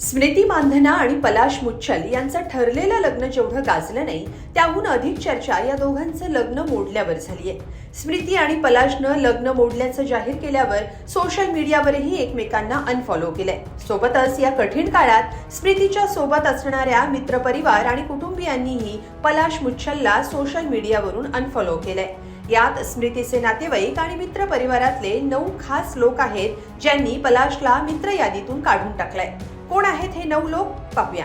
स्मृती मानधना आणि पलाश मुच्छल यांचं ठरलेलं लग्न जेवढं गाजलं नाही त्याहून अधिक चर्चा या दोघांचं लग्न मोडल्यावर झालीय. स्मृती आणि पलाशनं लग्न मोडल्याचं जाहीर केल्यावर सोशल मीडियावरही एकमेकांना अनफॉलो केलंय. सोबतच या कठीण काळात स्मृतीच्या सोबत असणाऱ्या मित्रपरिवार आणि कुटुंबियांनीही पलाश मुच्छलला सोशल मीडियावरून अनफॉलो केलंय. यात स्मृतीचे नातेवाईक आणि मित्र परिवारातले नऊ खास लोक आहेत ज्यांनी पलाशला मित्र यादीतून काढून टाकलाय. आहेत हे नऊ लोक पाहूया.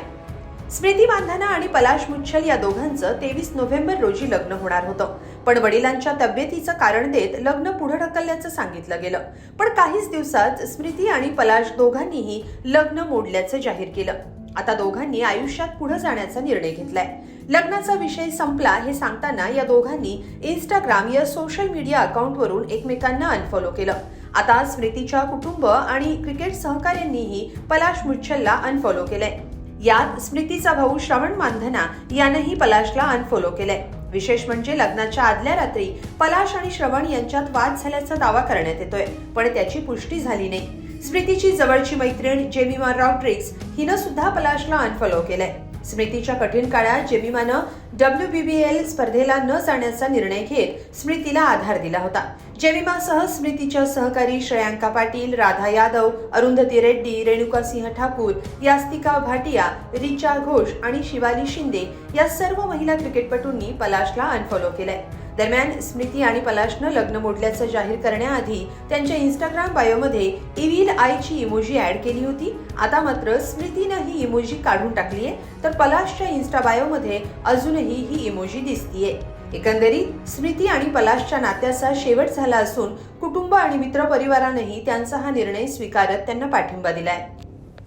स्मृती मानधना आणि पलाश मुच्छल या दोघांचं तेवीस नोव्हेंबर रोजी लग्न होणार होतं. पण वडिलांच्या तब्येतीचं कारण देत लग्न पुढे ढकलल्याचं सांगितलं गेलं. पण काहीच दिवसात स्मृती आणि पलाश दोघांनीही लग्न मोडल्याचं जाहीर केलं. आता दोघांनी आयुष्यात पुढे जाण्याचा निर्णय घेतलाय. लग्नाचा विषय संपला हे सांगताना या दोघांनी इंस्टाग्राम या सोशल मीडिया अकाउंटवरून एकमेकांना अनफॉलो केलं. आता स्मृतीच्या कुटुंब आणि क्रिकेट सहकाऱ्यांनीही पलाश मुच्छलला अनफॉलो केलंय. यात स्मृतीचा भाऊ श्रवण मानधना यानंही पलाशला अनफॉलो केलंय. विशेष म्हणजे लग्नाच्या आदल्या रात्री पलाश आणि श्रवण यांच्यात वाद झाल्याचा दावा करण्यात येतोय पण त्याची पुष्टी झाली नाही. स्मृतीची जवळची मैत्रीण जेमिमा रॉड्रिक्स हिनं सुद्धा पलाशला अनफॉलो केलंय. स्मृतीच्या कठीण काळात जेमिमानं डब्ल्यू बी बी एल स्पर्धेला न जाण्याचा निर्णय घेत स्मृतीला आधार दिला होता. जेमिमासह स्मृतीच्या सहकारी श्रेयांका पाटील राधा यादव अरुंधती रेड्डी रेणुका सिंह ठाकूर यास्तिका भाटिया रिचा घोष आणि शिवाली शिंदे या सर्व महिला क्रिकेटपटूंनी पलाशला अनफॉलो केलंय. दरम्यान स्मृती आणि पलाशनं लग्न मोडल्याचं जाहीर करण्याआधी त्यांच्या इंस्टाग्राम बायोमध्ये इव्हिल आयची इमोजी ऍड केली होती. आता मात्र स्मृतीनं ही इमोजी काढून टाकलीये तर पलाशच्या इन्स्टा बायोमध्ये अजूनही ही इमोजी दिसतीये. एकंदरीत स्मृती आणि पलाशच्या नात्याचा शेवट झाला असून कुटुंब आणि मित्रपरिवारानंही त्यांचा हा निर्णय स्वीकारत त्यांना पाठिंबा दिलाय.